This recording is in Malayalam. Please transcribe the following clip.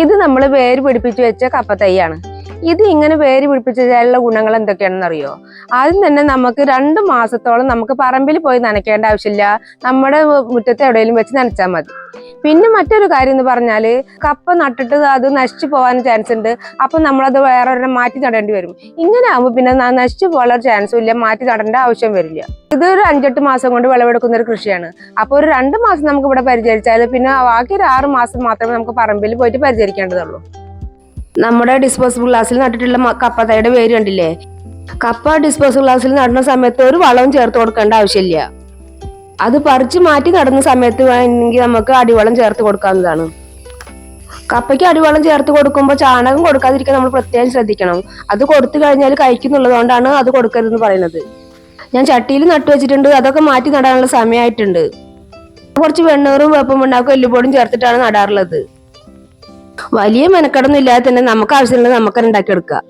ഇത് നമ്മൾ വേര് പിടിപ്പിച്ച് വെച്ച കപ്പത്തൈയാണ്. ഇത് ഇങ്ങനെ വേര് പിടിപ്പിച്ചതിലുള്ള ഗുണങ്ങൾ എന്തൊക്കെയാണെന്ന് അറിയോ ആദ്യം തന്നെ നമുക്ക് രണ്ട് മാസത്തോളം നമുക്ക് പറമ്പിൽ പോയി നനയ്ക്കേണ്ട ആവശ്യമില്ല. നമ്മുടെ മുറ്റത്തെ എവിടെയെങ്കിലും വെച്ച് നനച്ചാൽ മതി. പിന്നെ മറ്റൊരു കാര്യം എന്ന് പറഞ്ഞാൽ കപ്പ നട്ടിട്ട് അത് നശിച്ചു പോകാൻ ചാൻസ് ഉണ്ട്. അപ്പൊ നമ്മളത് വേറെ മാറ്റി നടേണ്ടി വരും. ഇങ്ങനെ ആകുമ്പോൾ പിന്നെ നശിച്ചു പോകാനുള്ള ചാൻസും ഇല്ല. മാറ്റി നടേണ്ട ആവശ്യം വരില്ല. ഇതൊരു അഞ്ചെട്ട് മാസം കൊണ്ട് വിളവെടുക്കുന്ന ഒരു കൃഷിയാണ്. അപ്പോൾ ഒരു രണ്ട് മാസം നമുക്ക് ഇവിടെ പരിചരിച്ചാൽ പിന്നെ ബാക്കി ഒരു ആറ് മാസം മാത്രമേ നമുക്ക് പറമ്പിൽ പോയിട്ട് പരിചരിക്കേണ്ടതുള്ളൂ. നമ്മുടെ ഡിസ്പോസിബിൾ ഗ്ലാസ്സിൽ നട്ടിട്ടുള്ള കപ്പ കപ്പത്തയുടെ പേര് കണ്ടില്ലേ? കപ്പ ഡിസ്പോസിബിൾ ഗ്ലാസ്സിൽ നടുന്ന സമയത്ത് ഒരു വളവും ചേർത്ത് കൊടുക്കേണ്ട ആവശ്യമില്ല. അത് പറിച്ച് മാറ്റി നടുന്ന സമയത്ത് വേണമെങ്കിൽ നമുക്ക് അടിവളം ചേർത്ത് കൊടുക്കാവുന്നതാണ്. കപ്പയ്ക്ക് അടിവളം ചേർത്ത് കൊടുക്കുമ്പോൾ ചാണകം കൊടുക്കാതിരിക്കാൻ നമ്മൾ പ്രത്യേകം ശ്രദ്ധിക്കണം. അത് കൊടുത്തു കഴിഞ്ഞാൽ കഴിക്കുന്നുള്ളതുകൊണ്ടാണ് അത് കൊടുക്കരുതെന്ന് പറയുന്നത്. ഞാൻ ചട്ടിയിൽ നട്ടു വെച്ചിട്ടുണ്ട് അതൊക്കെ മാറ്റി നടാനുള്ള സമയമായിട്ടുണ്ട് കുറച്ച് വെണ്ണൂറും വേപ്പും ഉണ്ടാക്കും എല്ലുപൊടിയും ചേർത്തിട്ടാണ് നടാറുള്ളത്. വലിയ മെനക്കെടൊന്നും ഇല്ലാതെ തന്നെ നമുക്ക് ആവശ്യമുള്ളത് നമുക്ക് ഉണ്ടാക്കിയെടുക്കാം